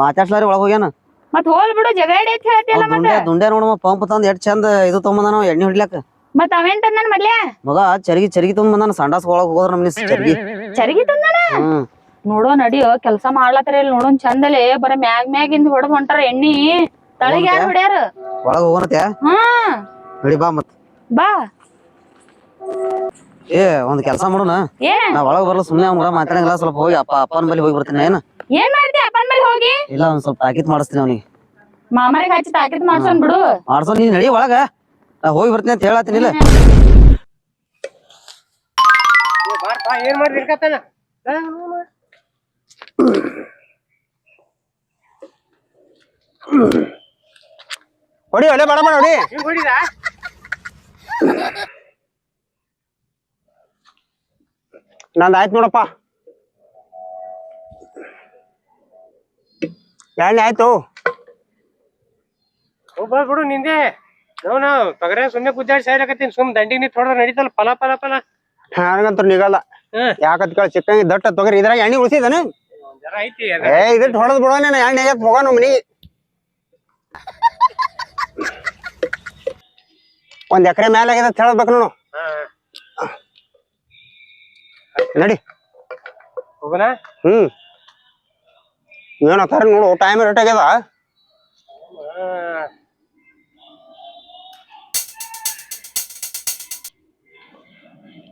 ಮಾತಾಡ್ಸ್ಲಾರಿ ಒಳಗ್ ಹೋಗ್ಯಾನ. ಮತ್ ಹೋಲ್ ಬಿಡು ಹೇಳ್ತಿಯಲ್ಲ ಮಗ ದುಂಡೆ ದುಂಡ್ಯಾ ನೋಡಮ್ಮ ಪಂಪ್ ತಂದ್ ಎಷ್ಟ್ ಚಂದ ಇದು ತಗೊಂಬಂದಾನ ಎಣ್ಣೆ ಹೊಡ್ಲಾಕ ಮತ್ ಅವೇನ್ ತಂದಾನ ಮಲ್ಲೆ ಮಗ ಚರಿಗಿ ಚರಗಿ ಬಂದಾನ ಸಂಡಾಸ್ ಒಳಗ್ ಹೋಗೋದ್ರ ನಮ್ಗೆ ಚರಗಿ. ಚರಗಿ ತಂದಾನ ಹ್ಮ್. ನೋಡೋ ನಡಿಯೋ ಕೆಲಸ ಮಾಡ್ಲತ್ತರ ಇಲ್ಲಿ ನೋಡೋನ್ ಚಂದಲೆ ಬರ ಮ್ಯಾಗ್ ಮ್ಯಾಗಿಂದ ಹೊಡೆದ್ ಹೊಂಟಾರ ಎಣ್ಣಿ. ತಳಿಗ್ ಯಾರು ಹೊಡ್ಯಾರ? ಒಳಗ ಹೋಗೋಣತ್ಯಾ ಹ್ಮ್ ನಡಿ ಬಾ ಮತ್. ಬಾ. ಏ ಒಂದ್ ಕೆಲಸ ಮಾಡೋಣ? ಒಳಗ ನಾ ಒಳಗ್ ಬರಲ್ಲ ಸುಮ್ನೆ ಅವ್ನ ಮಾತಾಡಂಗಿಲ್ಲ ಸ್ವಲ್ಪ ಹೋಗಿ ಅಪ್ಪ ಅಪ್ಪನ ಬಳಿ ಹೋಗಿ ಬರ್ತೀನಿ ಏನ? ಏನ್ ಮಾಡ್ತಿ ಅಪ್ಪನ ಮೇಲೆ ಹೋಗಿ? ಇಲ್ಲ ಒಂದ್ ಸ್ವಲ್ಪ ತಾಕೀತ್ ಮಾಡಿಸ್ತೀನಿ ಅವ್ನಿಗೆ. ಮಾಮರಿಗೆ ಹಚ್ಚಿ ತಾಕಿತ್ ಮಾಡ್ಸೋನ್ ಬಿಡು. ಮಾಡ್ಸೋ ನೀನ್ ನಡಿ ಒಳಗ. ನಾ ಹೋಗಿ ಬರ್ತೀನಿ ಅಂತ ಹೇಳತ್ತೀನಿ ಇಲ್ಲ. ಏನ್ ಮಾಡ್ರಿ ಇರ್ಕತ್ತಾನ ಹೊಡಿ ಒಲೆ ಬೇಡ ಬೇಡ ಹೊಡಿ. ಹಿಂಗ್ ಹೊಡಿದ? ನಂದು ಆಯ್ತು ನೋಡಪ್ಪ. ಎಣ್ಣೆ ಆಯ್ತು. ಹೋಗ್ಬಾರ್ದು ಬಿಡು ನಿಂದೆ. ನಾವು ನಾವು ತಗರ ಸುಮ್ಮನೆ ಗುದ್ದಾಡಿ ಸಾಯ್ಲಕತ್ತೀನಿ. ಸುಮ್ ದಂಡಿಗೆ ನಿಂತ್ ಹೊಡೆದ್ರೆ ನಡೀತಲ್ಲ ಫಲ ಫಲ ಫಲ. ನನಗಂತೂ ನಿಗಲ್ಲ. ಯಾಕತ್ ಕೇಳ ಚಿಕ್ಕಂಗಿ ದಟ್ಟ ತೊಗರಿ ಇದ್ರಾಗ ಎಣ್ಣೆ ಉಳಿಸಿದನ? ಏ ಇದಟ್ ಹೊಡೆದ್ ಬಿಡೋ ನಾನು ಎಣ್ಣೆ ಆಗತ್ ಹೋಗೋಣ ಮನಿ ಒಂದ್ ಎಕರೆ ಮ್ಯಾಲ ಆಗ್ಯದ ಅಂತ ಹೇಳ್ಬೇಕು ನೋಡು. ನಡಿ. ಹ್ಮ್. ಏನತ್ತಾರ ನೋಡು ಟೈಮ್ ರೇಟ್ ಆಗ್ಯದ?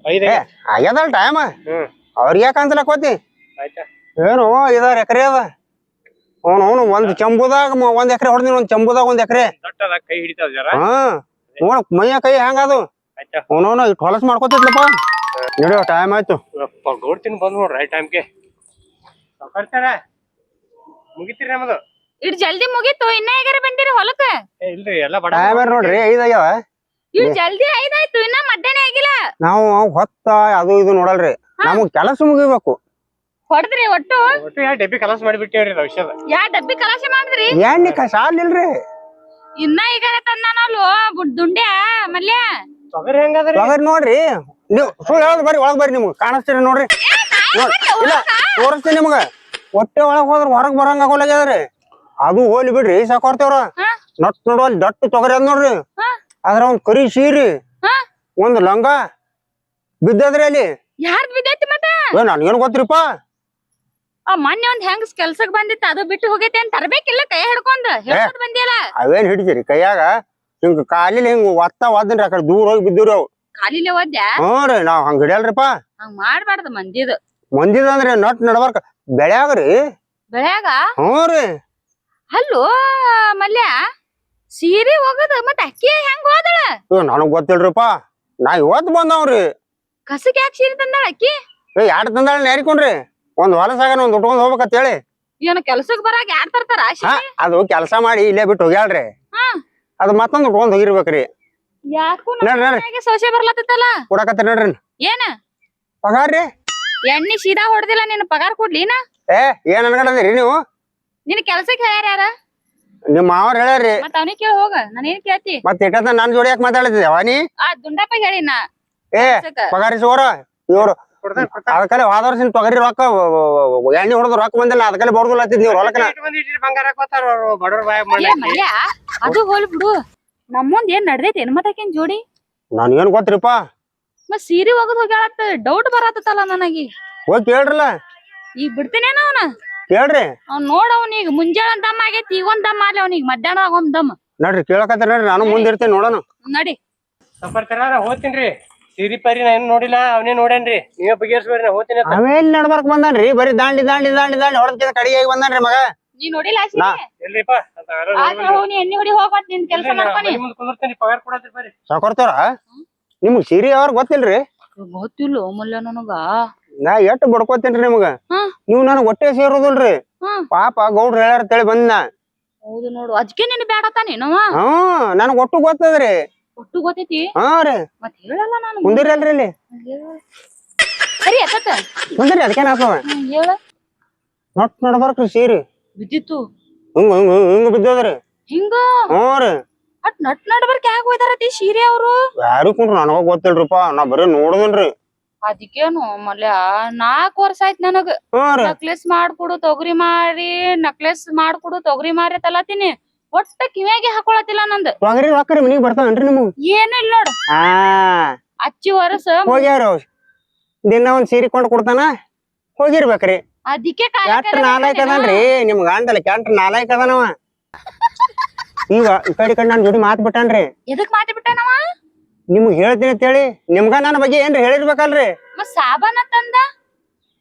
ಐದೇ ಏ ಆಗ್ಯದಲ್ಲ ಟೈಮ್ ಹ್ಮ್. ಅವ್ರಿಗೆ ಯಾಕೆ ಅಂತಲಕೋತಿ ಆಯ್ತಾ? ಏನು ಐದಾರು ಎಕರೆ ಅದ. ಅವನು ಅವನು ಒಂದ್ ಚಂಬುದಾಗ ಮ- ಒಂದ್ ಎಕರೆ ಹೊಡೆದಿನ ಒಂದ್ ಚಂಬುದಾಗ ಒಂದ್ ಎಕರೆ. ದೊಡ್ಡದ ಕೈ ಹಿಡಿತದ ಜರ ಹಾ. ನೋಡ ಮೈಯ ಕೈ ಹೆಂಗದು ಆಯ್ತಾ? ಅವನವನು ಇಟ್ಟು ಹೊಲಸ್ ಮಾಡ್ಕೊತಿದ್ಲಪ್ಪ. ನಡಿಯೋ ಟೈಮ್ ಆಯ್ತು. ಯಪ್ಪ ನೋಡ್ತೀನಿ ಬಂದ್ ನೋಡ್ರಿ ರೈಟ್ ಟೈಮ್ಗೆ ಸಾವ್ಕಾರ್ತಾರ ಮುಗಿತೀರಿ ನಮ್ಮದು ಇಟ್ ಜಲ್ದಿ ಮುಗಿತು ಇನ್ನ ಹೇಗಾರ ಬಂದಿರಿ ಹೊಲಕ್ಕ ಏ ಇಲ್ರಿ ಎಲ್ಲ ಬಡ ಟೈಮ್ ನೋಡ್ರಿ? ಐದಾಗ್ಯಾವ ಇಟ್ ಜಲ್ದಿ ಐದಾಯ್ತು ಇನ್ನ ಮಧ್ಯಾಹ್ನ ಆಗಿಲ್ಲ. ನಾವು ಹೊತ್ತ ಅದು ಇದು ನೋಡಲ್ರಿ. ನಮಗ್ ಕೆಲಸ ಮುಗಿಬೇಕು. ಹೊಡೆದ್ರಿ ಒಟ್ಟು. ಒಟ್ಟು ಯಾ ಡಬ್ಬಿ ಕಲಾಸ ಮಾಡಿಬಿಟ್ಟೇವ್ರಿ ಔಷಧ ಯಾ ಡಬ್ಬಿ ಕಲಾಶ ಮಾಡಿದ್ರಿ? ಏನ್ ಸಾಲ್ ಇಲ್ರಿ ಇನ್ನ ಈಗ ತಂದಾನಲ್ವೋ ದುಂಡ್ಯಾ ಮಲ್ಯ? ತೊಗರಿ ಹೆಂಗದ್ರಿ? ತೊಗರಿ ನೋಡ್ರಿ. ನೀವು ಸುಳ್ಳು ಹೇಳೋದು ಬರ್ರಿ ಒಳಗ್ ಬರ್ರಿ ನಿಮ್ಗೆ. ಕಾಣಿಸ್ತೀರಿ ನೋಡ್ರಿ. ನೋಡ್- ಇಲ್ಲ ತೋರಿಸ್ತೀನಿ ನಿಮ್ಗ. ಹೊಟ್ಟೆ ಒಳಗ್ ಹೋದ್ರ ಹೊರಗ್ ಬರಂಗ ಆಗೋಲಾಗ್ಯದ್ರಿ ಅದು ಹೋಲಿ ಬಿಡ್ರಿ ಸಾಕೋರ್ತೇವ್ರ ಹಾ? ನಟ್ ನೋಡು ದಟ್ಟು ದಟ್ಟ ತೊಗರಿ ಅದ್ ನೋಡ್ರಿ. ಹಾ? ಅದ್ರ ಒಂದ್ ಕರಿ ಸೀರಿ? ಒಂದ್ ಲಂಗ ಬಿದ್ದದ್ರಿ ಅಲ್ಲಿ. ಯಾರ್ದ್ ಬಿದ್ದೈತಿ ಮತ್ತ? ಏ ನನ್ಗೇನ್ ಗೊತ್ತಿರಿಪ್ಪ. ಆ ಮೊನ್ನೆ ಒಂದ್ ಹೆಂಗ್ ಕೆಲ್ಸಕ್ ಬಂದಿತ್ತು ಅದು ಬಿಟ್ಟು ಹೋಗೈತೆ ಅಂತ ತರ್ಬೇಕಿಲ್ಲ ಕೈ ಹಿಡ್ಕೊಂಡ್. ಹೇಳ್ಕೊಂಡ್ ಬಂದಿಯಲ್ಲ? ಅವೇನ್ ಹಿಡಿತೀರಿ? ಕೈಯಾಗ ಹಿಂಗ್ ಕಾಲಿಲಿ ಹಿಂಗ್ ಒತ್ತ ಒದ್ದನ್ರಿ ಆ ಕಡೆ ದೂರ ಹೋಗಿ ಬಿದ್ದಿವ್ರಿ ಅವು. ಕಾಲಿಲೆ ಓದ್ಯಾ ಹ್ಞೂ ರೀ ನಾವ್ ಹಂಗ ಹಿಡಿಯಲ್ರಿಪ್ಪ. ಹಂಗ್ ಮಾಡ್ಬಾರ್ದು ಮಂದಿದು. ಮಂದಿದಂದ್ರಿ ನಟ್ ನಡ್ಬಾರ್ಕ. ಬೆಳ್ಯಾಗ್ರಿ ಬೆಳ್ಯಾಗ? ಹ್ಞೂ ರೀ. ಅಲ್ಲೋ ಮಲ್ಯ. ಸೀರೆ ಹೋಗದ ಮತ್ತ ಅಕ್ಕಿ ಹೆಂಗ್ ಹೋದಳ? ನನಗ್ ಗೊತ್ತಿಲ್ರಿಪ್ಪ. ನಾ ಇವತ್ ಬಂದವ್ರಿ. ಕಸಕ್ ಯಾಕೆ ಸೀರೆ ತಂದಾಳ ಅಕ್ಕಿ? ಏ ಯಾಡ್ ತಂದಾಳ ನೇರಿಕೊಂಡ್ರಿ ಒಂದ್ ಹೊಲಸಾಗ ಒಂದ್ ಉಟ್ಕೊಂಡ್ ಹೋಗ್ಬೇಕಂತ ಹೇಳಿ. ಏನು ಕೆಲ್ಸಕ್ ಬರಾಕ ಯಾರ್ ತರ್ತಾರ ಹಾ ಅದು ಕೆಲಸ ಮಾಡಿ ಇಲ್ಲೇ ಬಿಟ್ಟು ಹೋಗ್ಯಾಳ್ರಿ. ಅದು ಮತ್ತೊಂದ್ ಉಟ್ಕೊಂಡ್ ಹೋಗಿರ್ಬೇಕ್ರಿ. ಯಾಕೂ ಸೋಸೆ ಬರ್ಲತ್ತಲ್ಲ ಕೊಡಕತ್ತಿ ನೋಡ್ರಿ. ಏನ? ಪಗಾರ ರೀ? ಎಣ್ಣಿ ಸೀದಾ ಹೊಡೆದಿಲ್ಲ ನಿನ್ನ ಪಗಾರ ಕೊಡ್ಲಿನ ಏ ಏನ್ ಅನ್ಕೊಂಡ್ರಿ ನೀವು? ನಿನ್ ಕೆಲ್ಸಕ್ ಹೇಳ್ಯಾರ ಯಾರ? ನಿಮ್ ಮಾವ್ರ ಹೇಳ್ರಿ ಮತ್ತ ಅವನಿಗೆ ಕೇಳಿ ಹೋಗ ನಾನೇನ್ ಕೇಳ್ತಿ? ಮತ್ ಇಟ್ಟದ ನನ್ ಜೋಡಿ ಯಾಕೆ ಮಾತಾಡ್ತಿದ್ದೆ ವಾನಿ? ಆ ದುಂಡಪ್ಪ ಹೇಳಿನ ಏ ಪಗಾರಿ ಸೋರ ಇವ್ರು ಹೋದ ವರ್ಷ ತೊಗರಿ ರೊಕ್ಕ ಎಣ್ಣೆ ಹೊಡೆದು ರೊಕ್ಕ ಬಂದಿಲ್ಲ ಅದಕ್ಕಲೆ ಬಡ್ದುಲತ್ತಿದ್ ನೀವು ಹೊಲಕನ. ಇಟ್ಕೊಂಡ್ ಬಂಗಾರ ಹಾಕೋತಾರ ಅವ್ರು ಬಡವ್ರ ಬಾಯ ಏ ಮಾಡಿ ಮಲ್ಯ ಅದು ಹೋಲ್ ಬಿಡು. ನಮ್ಮೊಂದ್ ಏನ್ ನಡ್ದೈತಿ? ಏನ್ ಮತ್ತಾಕಿನ್ ಜೋಡಿ? ನನ್ಗೇನ್ ಗೊತ್ತಿರಿಪ್ಪ. ಮತ್ ಸೀರೆ ಒಗದ್ ಹೋಗ್ಯಾಳತ್ತ ಡೌಟ್ ಬರತ್ತಲ್ಲ ನನಗೆ. ಹೋಗಿ ಕೇಳ್ರಲ್ಲ. ಈಗ ಬಿಡ್ತೇನೇನ ಅವನ? ಕೇಳ್ರಿ ಅವ್ನ್ ನೋಡ ಅವ್ನಿಗ್ ಮುಂಜಾನೆ ದಮ್ ಆಗೈತಿ ಈಗ ಒಂದ್ ದಮ್ ಆಗ್ಲಿ ಅವ್ನಿಗೆ ಮಧ್ಯಾಹ್ನ ಒಂದ್ ದಮ್. ನಡ್ರಿ ಕೇಳಕತ್ತಾರ ನಡ್ರಿ ನಾನು ಮುಂದಿರ್ತೇನೆ ನೋಡೋಣ. ನಡಿ. ಸಂಪರ್ಕರ ಹೋಗ್ತೀನಿ ಸಿರಿ ಪರಿ ನಾ ಏನು ನೋಡಿಲ್ಲ ಅವನೇ ನೋಡೇನ್ರಿ ನೀವೇ ಬಗೆಹರಿಸ್ಬೇಡ್ರಿ ನಾ ಹೋಗ್ತೀನಿ ಅಂತ. ಅವೇಲ್ ನಡಬರ್ಕ ಬಂದಾನ್ರಿ? ಬರೀ ದಾಂಡಿ ದಾಂಡಿ ದಾಂಡಿ ದಾಂಡಿ ಹೊಡೆದ ಆಗಿ ಬಂದಾನ್ರಿ ಮಗ. ನೀ ನೋಡಿಲ್ಲ ಎಲ್ರಿಪ್ಪ ಅಂತ ಯಾರೋ ಆದ್ರೆ ಹೋಗಿ ನೀ ಎಣ್ಣೆ ಹೊಡಿ ಹೋಗ್ಬಾರ್ದು ನಿನ್ ಕೆಲಸ ಮಾಡ್ಕೊನಿ ಮನೆ ಮುಂದ್ ಕುಂದಿರ್ತೀನಿ ಪಗಾರ ಕೊಡತ್ರಿ ಬರ್ರಿ. ಸಾಕೋರ್ತಾರ ನಿಮ್ಗ್ ಸೀರಿ ಅವ್ರ ಗೊತ್ತಿಲ್ರಿ? ಗೊತ್ತಿಲ್ಲ ಮಲ್ಲ ನನಗ ನಾ ಎಷ್ಟ್ ಬಡ್ಕೋತೇನ್ರಿ ನಿಮಗ? ಹ್ಮ್. ನೀವ್ ನನಗ್ ಹೊಟ್ಟೆ ಸೇರೋದಿಲ್ರಿ. ಹ್ಮ್. ಪಾಪ ಗೌಡ್ರ ಹೇಳ್ಯಾರ ಅಂತೇಳಿ ಬಂದ್ ನಾ ಹೌದು ನೋಡು ಅದಕ್ಕೆ ನಿನ್ ಬೇಡತಾನೆ ನವ ಹ್ಮ್ ನನಗ್ ಒಟ್ಟು ಗೊತ್ತದ್ರಿ. ಒಟ್ಟು ಗೊತ್ತೈತಿ? ಹಾ ರೀ. ಮತ್ ಹೇಳಲ್ಲ ನಾನು. ಕುಂದಿರಿ ಅಲ್ರಿ ಇಲ್ಲಿ. ಸರಿ ಎತ್ತ ಕುಂದಿರಿ ಅದಕ್ಕೇನ್ ಆತವ ಹೇಳ. ನಟ್ ನಡ್ಬರ್ಕ್ರಿ ಸೀರಿ. ಬಿದ್ದಿತ್ತು. ಹಿಂಗ್ ಹಿಂಗ್ ಹಿಂಗ್ ಹಿಂಗ್ ಬಿದ್ದದ್ರಿ. ಹಿಂಗ? ಹ್ಞೂ ರೀ. ಅಟ್ ನಟ್ ನಡ್ಬರ್ಕ್ ಯಾಕೆ ಹೋಯ್ತಾರತಿ ಸೀರೆ ಅವ್ರು? ಯಾರು ಕುಂಡ್ರು ನನಗ ಗೊತ್ತಿಲ್ರಿಪ್ಪ. ನಾ ಬರೀ ನೋಡುದನ್ರಿ ಅದಕ್ಕೇನು ಮಲ್ಯ ನಾಲ್ಕು ವರ್ಷ ಆಯ್ತು ನನಗ. ನಕ್ಲೆಸ್ ಮಾಡ್ಕೊಡು ತೊಗರಿ ಮಾರಿ ನಕ್ಲೆಸ್ ಮಾಡ್ಕೊಡು ತೊಗರಿ ಮಾರಿ ತಲತೀನಿ. ಒಟ್ಟ ಕಿವಿಯಾಗಿ ಹಾಕೊಳತಿಲ್ಲ ನಂದು. ತೊಗರಿ ರೊಕ್ಕ ಮನಿಗ್ ಬರ್ತಾವನ್ರಿ ಏನು ಇಲ್ಲ ನೋಡು. ಹಾ. ಅಚ್ಚಿ ವರ್ಷ ಹೋಗ್ಯಾರ? ದಿನ ಒಂದ್ ಸೀರೆ ಕೊಂಡ್ ಕೊಡ್ತಾನ? ಹೋಗಿರ್ಬೇಕ್ರಿ. ಅದಕ್ಕೆ ಕೆಟ್ಟ ನಾಲಾಯ್ಕ ಅದನ್ರಿ. ನಿಮ್ ಗಂಡಲ್ಲ ಕೆಟ್ಟ ನಾಲಾಯ್ಕ ಅದಾನವ. ಈಗ ಈ ಕಡೆ ಕಡೆ ನನ್ ಜೋಡಿ ಮಾತ್ ಬಿಟ್ಟಾನ್ರಿ. ಎದಕ್ ಮಾತ್ ಬಿಟ್ಟನವ? ನಿಮ್ಗ್ ಹೇಳ್ತೀನಿ ಅಂತೇಳಿ ನಿಮ್ಗ ನನ್ನ ಬಗ್ಗೆ ಏನ್ರಿ ಹೇಳಿರ್ಬೇಕಲ್ರಿ? ಮತ್ ಸಾಬಾನ ತಂದ?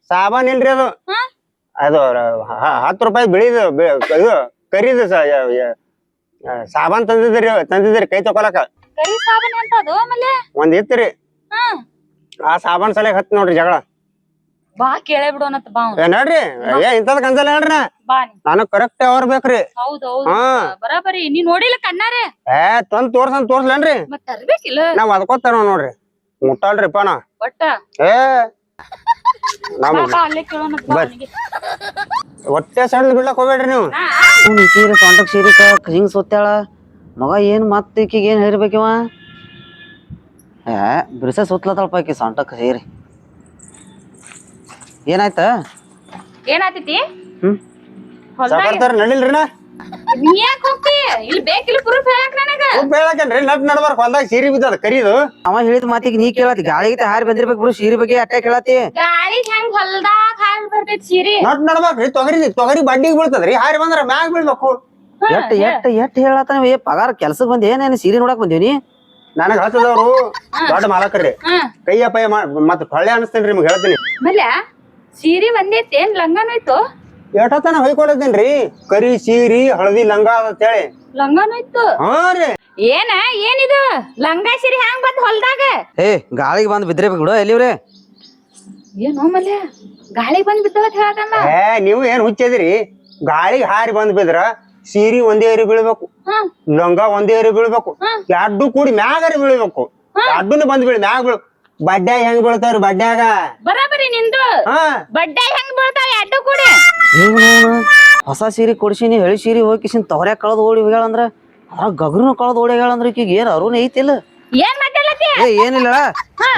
ಸಾಬಾನ್ ಇಲ್ರಿ ಅದು. ಹಾ? ಅದು ಹ- ಹತ್ತು ರೂಪಾಯಿ ಬಿಳಿದು ಬಿ- ಇದು ಕರಿದು ಸ- ಯ- ಯ- ಆ, ಸಾಮಾನ್ ತಂದಿದ್ರಿ ತಂದಿದ್ರಿ ಕೈ ತಕೊಳಕ ಕರಿ ಸಾಬಾನೆ ಅಂತ ಅದು ಆಮೇಲೆ? ಒಂದ್ ಇತ್ರಿ ಹಾ. ಆ ಸಾಬಾನ್ ಸಲಕ್ ಹತ್ ನೋಡ್ರಿ ಜಗಳ. ಬಾ ಕೇಳೇ ಬಿಡೋನತ್ ಬಾ ಅವ್ನು. ಏ ನೋಡ್ರಿ. ಏ ಇಂಥದ್ ಕನ್ಸಲ್ಲ ಹೇಳ್ರಿ. ನಾ. ಬಾ ನೀ ನನಗ್ ಕರೆಕ್ಟ್ ಅವ್ರ ಬೇಕ್ರಿ. ಹೌದ್ ಹೌದು. ಹಾ. ಬರಾಬರಿ. ನೀ ನೋಡಿಲ್ಲ ಕಣ್ಣಾರೆ? ಏ ತಂದ್ ತೋರ್ಸಂದ್ ತೋರ್ಸ್ಲೇನ್ರಿ. ಮತ್ ತರ್ಬೇಕಿಲ್ಲ. ನಾವ್ ಅದಕ್ಕೋತಾರ ನೋಡ್ರಿ. ಮುಟ್ಟಲ್ರಿಪ್ಪ ನಾ. ಒಟ್ಟ? ಏ. ನಮ್ ಬಾ ಬಾ ಅಲ್ಲೇ ಬಾ. ಅವನಿಗೆ. ಹೊಟ್ಟೆ ಸಣ್ಣ ಬಿಡ್ಲಕ್ ಹೋಗ್ಬೇಡ್ರಿ ನೀವು. ನಾ ಅವ್ನು ಈ ಸೀರೆ ಸೊಂಟಕ್ ಸೀರೆ ಹಿಂಗ್ ಸುತ್ತಾಳ ಮಗ ಏನ್ ಮತ್ತೆ ಈಕಿಗೆ ಏನ್ ಹೇಳಿರ್ಬೇಕಿವ ಏ ಬಿರ್ಸ ಸುತ್ತಲತ್ತಳಪ್ಪ ಈಕಿ ಸೊಂಟಕ್ ಸೀರೆ. ಏನಾಯ್ತ? ಏನಾತೈತಿ ಹ್ಮ್. ಸಾಕಾರ್ತಾರ ನೀ ಯಾಕ್ ಹೋಗ್ತಿ? ಇಲ್ಲಿ ಬೇಕಿಲ್ಲ ಪ್ರೂಫ್ ಹೇಳಕ್ ನನಗ. ಉಪ್ಪ ಹೇಳಕೇನ್ರಿ ನಟ್ ನಡ್ಬಾರ್ಕ ಹೊಲ್ದಾಗ ಸೀರೆ ಬಿದ್ದದ ಕರಿದು. ಅವ ಹೇಳಿದ ಮಾತಿಗೆ ನೀ ಕೇಳತಿ ಗಾಳಿಗೆ ಹಾರಿ ಬಂದಿರ್ಬೇಕು ಬಿಡು ಸೀರೆ ಬಗ್ಗೆ ಅಟ್ಟೆ ಕೇಳತಿ. ಗಾಳಿ ಹೆಂಗ್ ಹೊಲ್ದಾಗ ಹಾಲ್ ಬರ್ತೈತಿ ಸೀರಿ? ನಟ್ ನಡ್ಬಾರ್ಕ್ರಿ ತೊಗರಿ ತೊಗರಿ ಬಡ್ಡಿಗೆ ಬೀಳ್ತದ್ರಿ ಹಾರಿ ಬಂದ್ರ ಮ್ಯಾಗ ಬೀಳ್ಬೇಕು. ಎಟ್ ಎಟ್ ಎಟ್ ಹೇಳತ್ತಾನ ಏ ಪಗಾರ ಕೆಲ್ಸಕ್ ಬಂದ ಏನೇನು ಸೀರೆ ನೋಡಕ್ ಬಂದೀನಿ ನನಗ್ ಹಚ್ಚದವ್ರು ದೊಡ್ಡ ಮಾಲಕ್ರಿ ಕೈ ಕೈಯ ಮತ್ತೆ ಮತ್ ಹೊಳ್ಳೆ ಅನಸ್ತೇನ್ರಿ ನಿಮ್ಗೆ ಹೇಳ್ತೀನಿ. ಸೀರಿ ಒಂದೈತೆ ಏನ್ ಲಂಗನೂ ಇತ್ತು ಎಷ್ಟೊತ್ತನ ಹೊಯ್ಕೊಳತೇನ್ರಿ ಕರಿ ಸೀರಿ ಹಳದಿ ಲಂಗ ಅಂತೇಳಿ. ಹೇಳಿ ಹಾ ರೀ. ಏನ ಏನಿದು? ಲಂಗ ಸೀರಿ ಹ್ಯಾಂಗ್ ಬಂದ್ ಹೊಲ್ದಾಗ? ಏ ಗಾಳಿಗೆ ಬಂದ್ ಬಿದ್ರೆ ಬಿಡು ಎಲ್ಲಿವ್ರೆ? ಏನೋ ಮಲ್ಯ ಗಾಳಿ ಬಂದ್ ಬಿದ್ದವ ಹೇಳದಲ್ಲ ಏ ನೀವು ಏನ್ ಹುಚ್ಚದಿರಿ? ಗಾಳಿಗೆ ಹಾರಿ ಬಂದ್ ಬಿದ್ರ ಸೀರಿ ಒಂದೇ ಏರಿ ಬೀಳ್ಬೇಕು. ಹಾ. ಲಂಗ ಒಂದೇ ಏರಿ ಬೀಳ್ಬೇಕು. ಎರಡು ಕೂಡಿ ಮ್ಯಾಗರಿ ಬೀಳ್ಬೇಕು. ಎರಡನ್ನು ಬಂದ್ ಬೀಳ್ ಮ್ಯಾಗ ಬೀಳ್. ಬಡ್ಡ್ಯಾಗ ಹೆಂಗ್ ಬೀಳ್ತಾವ್ರಿ ಬಡ್ಡ್ಯಾಗ? ಬರಬರಿ ನಿಂದು. ಹಾ. ಬಡ್ಡೆ ಹೆಂಗ್ ಬೀಳ್ತಾವ ಅಡ್ಡು ಕೂಡಿ. ಏನು ಹೊಸ ಸೀರೆ ಕೊಡ್ಸಿನಿ ಹೇಳಿ ಸೀರೆ ಹೋಗಿಸಿನ್ ತವರ್ಯಾಗ ಕಳೆದು ಓಡಿ ಹೋಗ್ಯಾಳಂದ್ರ? ಆ ಗಗರ್ನು ಕಳದ್ ಓಡಿ ಹೋಗ್ಯಾಳಂದ್ರ ಈಕಿಗೆ ಏನ್ ಅರುಣ್ ಐತಿಲ್ಲ ಏನ್ ಮಾತಾಡ್ಲತ್ತಿ? ಏ ಏನಿಲ್ಲ.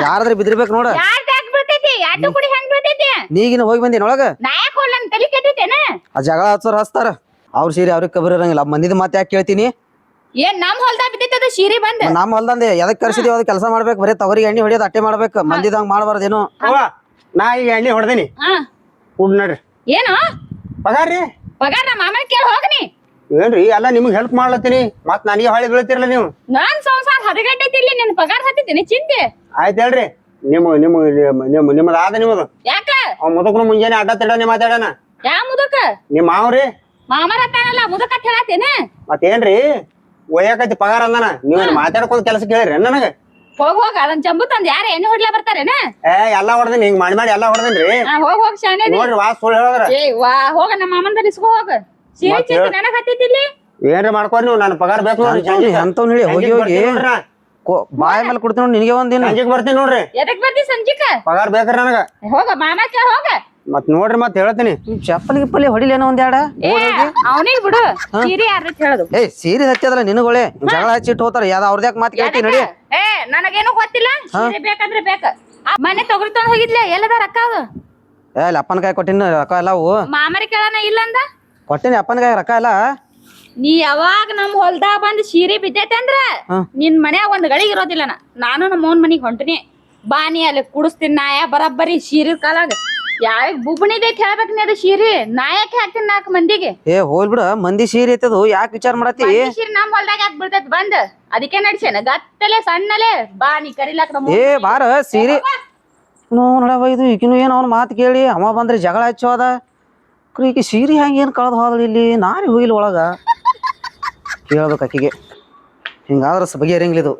ಯಾರಾದ್ರ ಬಿದ್ದಿರ್ಬೇಕು ನೋಡ. ಯಾರ್ ಯಾಕ್ ಬೀಳ್ತೈತಿ? ಅಡ್ಡು ಕೂಡಿ ಹೆಂಗ್ ಬೀಳ್ತೈತಿ? ನೀಗಿನ ಹೋಗಿ ಬಂದಿನ ಒಳಗ? ನಾ ಯಾಕೆ ನನ್ ತಲಿ ಕೆಟ್ಟೈತೇನ? ಆ ಜಗಳ ಹಚ್ಚೋರ್ ಹಚ್ತಾರ. ಅವ್ರ ಸೀರೆ ಅವ್ರಿಗೆ ಕಬರ್ ಇರಂಗಿಲ್ಲ. ಮಂದಿದ ಮಾತು ಯಾಕೆ ಕೇಳ್ತೀನಿ? ಏನ್ ನಮ್ ಹೊಲ್ದಾಗ ಬಿದ್ದೈತಿ ಅದು? ಸೀರೆ ಬಂದ್? ನಮ್ಮ ಹೊಲ್ದಂದೆ ಎದಕ್ ಕರ್ಸಿದೀವಿ ಅದ್ ಕೆಲಸ ಮಾಡ್ಬೇಕು ಬರೀ ತವರಿಗೆ ಎಣ್ಣೆ ಹೊಡಿಯೋದು ಅಟ್ಟೆ ಮಾಡ್ಬೇಕು ಮಂದಿದಂಗ್ ಮಾಡಬಾರ್ದೇನು ಅವ್ವ ನಾ ಈಗ ಎಣ್ಣೆ ಹೊಡೆದಿನಿ. ಹಾ. ನಡ್ರಿ. ಏನು? ಪಗಾರ ರೀ? ಪಗಾರ ನಮ್ಮ ಮಾಮನ ಕೇಳಿ ಹೋಗ್ನಿ. ಏನ್ರಿ ಎಲ್ಲ ನಿಮ್ಗೆ ಹೆಲ್ಪ್ ಮಾಡ್ಲತ್ತೀನಿ. ಮತ್ ನನಗೆ ಹೊಳಿ ಬೀಳ್ತಿರಲ್ಲ ನೀವು. ನಾನ್ ಸಂಸಾರ ಹದಗಟ್ಟೈತಿ ಇಲ್ಲಿ ನಿನ್ ಪಗಾರ ಹತ್ತಿದ್ದೀನಿ ಚಿಂತೆ. ಆಯ್ತು ಹೇಳ್ರಿ ನಿಮ್ಮ ನಿಮ್ಮ ನಿಮ್ಮ ನಿಮ್ಮದು ಆದ ನಿಮ್ಮದು ಯಾಕ? ಅವ್ ಮುದಕ್ನು ಮುಂಜಾನೆ ಅಡ್ಡ ತಿಡ್ಡನೆ ಮಾತಾಡಣ ಯಾ ಮುದಕ? ನಿಮ್ಮ ಮಾವ್ರಿ? ಮಾಮರ ಹತ್ತಾನಲ್ಲ ಮುದಕ ಹೇಳತ್ತೇನ. ಮತ್ತೇನ್ರಿ? ಒಯ್ಯಾಕೈತಿ ಪಗಾರ ಅಂದನ? ನೀವ್ ಮಾತಾಡ್ಕೊಂಡ್ ಕೆಲಸ ಕೇಳಿರಿ ನನಗ? ಹೋಗ್ ಹೋಗ ಅದನ್ ಚಂಬು ತಂದ್ ಯಾರ ಎಣ್ಣೆ ಹೊಡ್ಲಾ ಬರ್ತಾರೇನ? ಏ ಎಲ್ಲಾ ಹೊಡೆದಿನಿ ಹಿಂಗ್ ಮಾಡಿ ಮಾಡಿ ಎಲ್ಲಾ ಹೊಡೆದಿನ್ರಿ. ಹಾ, ಹೋಗ್ ಹೋಗ್ ಶಾನೆ ನೋಡ್ರಿ ವಾ ಸುಳ್ಳು ಹೇಳಿದ್ರ. ಏ ವಾ ಹೋಗ ನಮ್ಮ ಮಾಮಂದ ಇಸ್ಕೋ ಹೋಗ. ಸೀರೆ ಮತ್ತ್ ಚಿಂತೆ ನನಗ್ ಹತ್ತೈತಿ ಇಲ್ಲಿ? ಏನ್ರಿ ಮಾಡ್ಕೊರಿ ನೀವು? ನನ್ನ ಪಗಾರ ಬೇಕು ನೋಡ್ರಿ ಎಂತವ್ ಹೇಳಿ ಹೋಗಿ ಹೋಗಿ? ಬರ್ತೀನಿ ನೋಡ್ರಿ ನಾ. ಕೊ- ಬಾಯಿ ಮೇಲೆ ಕೊಡ್ತೀನಿ ನೋಡಿ ನಿನಗೆ ಒಂದಿನ ಸಂಜೆಗ್ ಬರ್ತೀನಿ ನೋಡ್ರಿ. ಎದಕ್ ಬರ್ತಿ ಸಂಜಿಕ? ಪಗಾರ ಬೇಕ್ರಿ ನನಗ. ಹೋಗ ಮಾಮ ಕೇಳ ಹೋಗ. ಮತ್ ನೋಡ್ರಿ ಮತ್ ಹೇಳ್ತೀನಿ. ಚಪ್ಪಲ್ ಗಿಪ್ಪಲಿ ಹೊಡಿಲೇನೋ ಒಂದ್ ಅವನಿಗೆ ಬಿಡು ಸೀರೆ ಹೇಳೋದು. ಏ ಸೀರೆ ಹಚ್ಚದಲ್ಲ ನಿನಗೊಳೆ? ಜಗಳ ಹಚ್ಚಿಟ್ಟು ಹೋತಾರ ಯಾವ್ದ ಅವ್ರದ್ಯಾಕ ಮಾತು ಕೇಳ್ತೀನಿ ನೋಡಿ. ಏ ನನಗೇನು ಗೊತ್ತಿಲ್ಲ? ಸೀರೆ ಬೇಕಾದ್ರೆ ಬೇಕ. ಆ, ಮನೆ ತೊಗರಿ ತಂದ್ ಹೋಗಿದ್ಲೆ ಎಲ್ಲದ ರೊಕ್ಕ ಅದು ಏ ಅಲ್ಲಿ ಅಪ್ಪನ ಕಾಯಿ ಕೊಟ್ಟಿನ ರೊಕ್ಕ ಎಲ್ಲ ಅವು. ಮಾಮರಿ ಕೇಳನ ಇಲ್ಲ ಅಂದ? ಕೊಟ್ಟಿನಿ ಅಪ್ಪನ ಕಾಯಿ ರೊಕ್ಕ ಎಲ್ಲ. ನೀ ಯಾವಾಗ ನಮ್ ಹೊಲ್ದಾಗ ಬಂದ್ ಸೀರೆ ಬಿದ್ದೈತೆ ಅಂದ್ರ. ನಿನ್ ಮನ್ಯಾಗ ಒಂದ್ ಗಳಿಗೆ ಇರೋದಿಲ್ಲ ನಾನು ನಮ್ಮ ಮನಿಗೆ ಮನಿಗ್ ಹೊಂಟಿನಿ. ಬಾ ನೀ ಅಲ್ಲಿ ಕುಡಿಸ್ತೀನಿ ನಾಯ ಬರಬ್ಬರಿ ಸೀರೆ ಕಾಲಾಗ. ಯಾವ ಬುಬ್ಣಿದೈತಿ ಹೇಳ್ಬೇಕು ನೀ ಅದು ಸೀರಿ? ನಾ ಯಾಕೆ ಹಾಕ್ತೀನಿ ನಾಲ್ಕು ಮಂದಿಗೆ? ಏ ಹೋಲ್ ಬಿಡ. ಮಂದಿ ಸೀರೆ ಐತದು ಯಾಕೆ ವಿಚಾರ ಮಾಡತಿ ಮಂದಿ ಸೀರೆ ನಮ್ ಹೊಲ್ದಾಗ ಯಾಕೆ ಬೀಳ್ತೈತಿ? ಬಂದ್. ಅದಕ್ಕೆ ನಡ್ಸೇನ ಗತ್ತಲೆ ಸಣ್ಣಲೆ. ಬಾ ನೀ ಕರಿಲಾಕ ನಮ್ಮ ಏ ಬಾರ ಸೀರೆ. ನೋಡವ ಇದು ಈಗಿನ ಏನು ಅವ್ನ ಮಾತು ಕೇಳಿ. ಅವ ಬಂದ್ರೆ ಜಗಳ ಹಚ್ಚೋದ ಕ್ರೀಕಿ ಈಕಿ ಸೀರೆ ಹೆಂಗೆ ಏನು ಕಳೆದು ಹೋದಳು ಇಲ್ಲಿ? ನಾರಿ ಹೋಗಿಲ್ಲ ಒಳಗ. ಕೇಳ್ಬೇಕು ಆಕಿಗೆ. ಹಿಂಗಾದ್ರೆ ಸ ಬಗೆಹರಂಗಿಲ್ಲ ಇದು.